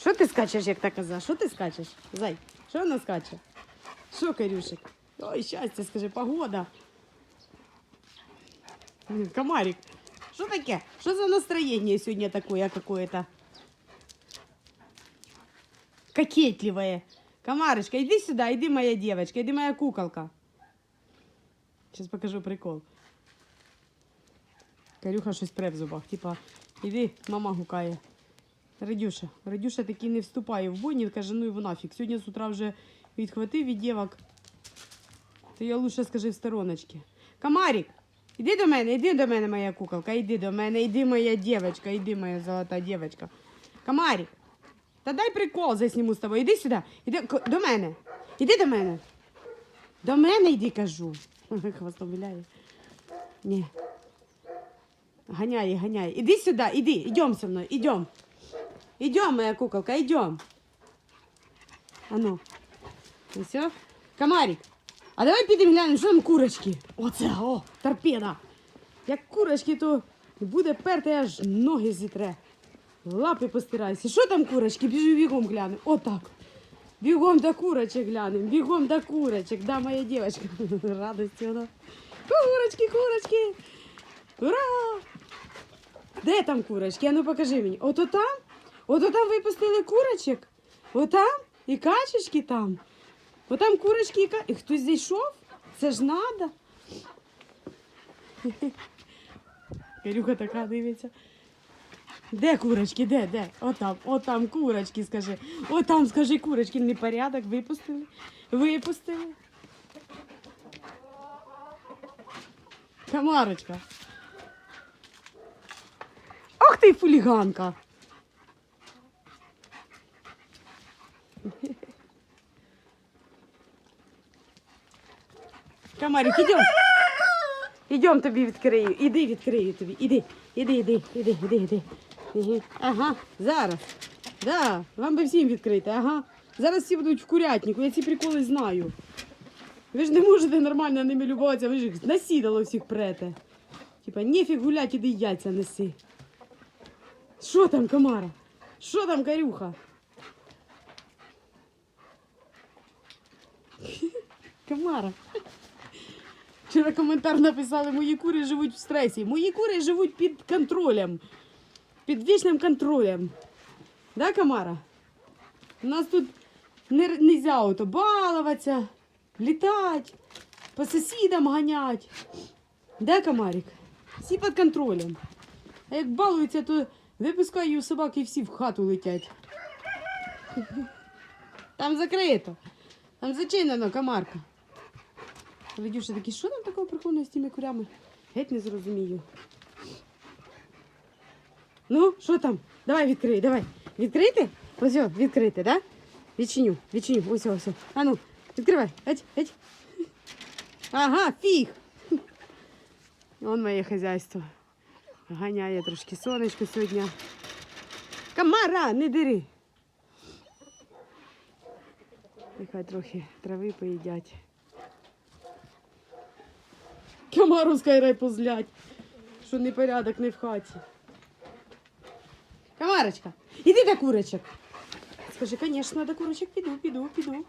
Що ти скачеш, як та коза? Що ти скачеш? Зай, що вона скаче? Що, Карюшик? Ой, щастя, скажи, погода. Комарик, що таке? Що за настроєння сьогодні таке какое-то? Кокетливое. Комарочка, иди сюда, иди, моя девочка, иди, моя куколка. Сейчас покажу прикол. Карюха щось пре в зубах. Типа, іди, мама гукає. Радюша, Радюша таки не вступає в бой, не каже, ну в нафіг. Сьогодні з утра вже відхватив від дівок. То я лучше скажи в стороночки. Комарик, іди до мене, іди до мене, моя куколка, іди до мене, іди моя дівчинка, іди моя золота дівчинка. Комарик, та дай прикол засніму з тобою. Іди сюди, іди до мене. Іди до мене. До мене йди, кажу. Хвостом виляє. Ні. Гоняй, гоняй. Иди сюда, иди, идем со мной, идем. Идем, моя куколка, идем. А ну. Ну все. Комарик, а давай підемо глянемо, що там курочки. Оце, о, торпеда. Як курочки, то буде перти, аж ноги зітре. Лапи постирайся. Що там курочки? Біжу бігом гляну. Отак. Бігом до курочек глянем, бігом до курочек. Да, моя девочка. Радості вона. Курочки, курочки. Ура! Де там курочки? А ну покажи мені. Ото там? Ото там випустили курочок? Отам? І качечки там? Отам курочки і ка... І хтось зайшов? Це ж надо. Кирюха така дивиться. Де курочки? Де? Де? Отам, отам курочки, скажи. Отам, скажи, курочки, непорядок, випустили. Випустили. Комарочка. Ах ти фуліганка. Комарик, ідем. Ідем тобі відкрию. Іди відкрию тобі. Іди, іди, іди, іди, іди, іди. Ага, зараз. Да, вам би всім відкрити, ага. Зараз всі будуть в курятнику, я ці приколи знаю. Ви ж не можете нормально ними любуватися, ви ж їх насідало всіх прете. Типа, нефіг гулять, іди яйця неси. Що там, Камара? Що там, Карюха? Камара. Вчора коментар написали, мої кури живуть в стресі. Мої кури живуть під контролем. Під вічним контролем. Да, Камара? У нас тут не нельзя ото балуватися, літати, по сусідам ганять. Да, Камарик? Всі під контролем. А як балуються, то випускаю собаки і всі в хату летять. Там закрито. Там зачинено, комарка. Ледюша такий, що там такого прикольного з тими курями? Геть не зрозумію. Ну, що там? Давай відкрий, давай. Відкрити? Ось, відкрити, да? Відчиню, відчиню. Ось. ось. А ну, відкривай. Геть, геть. Ага, фіг. Вон моє хазяйство. Ганяє трошки сонечко сьогодні. Камара, не дири. Нехай трохи трави поїдять. Камару скайрай позлять, що непорядок не в хаті. Камарочка, іди до курочок. Скажи, звісно, до курочок піду, піду, піду.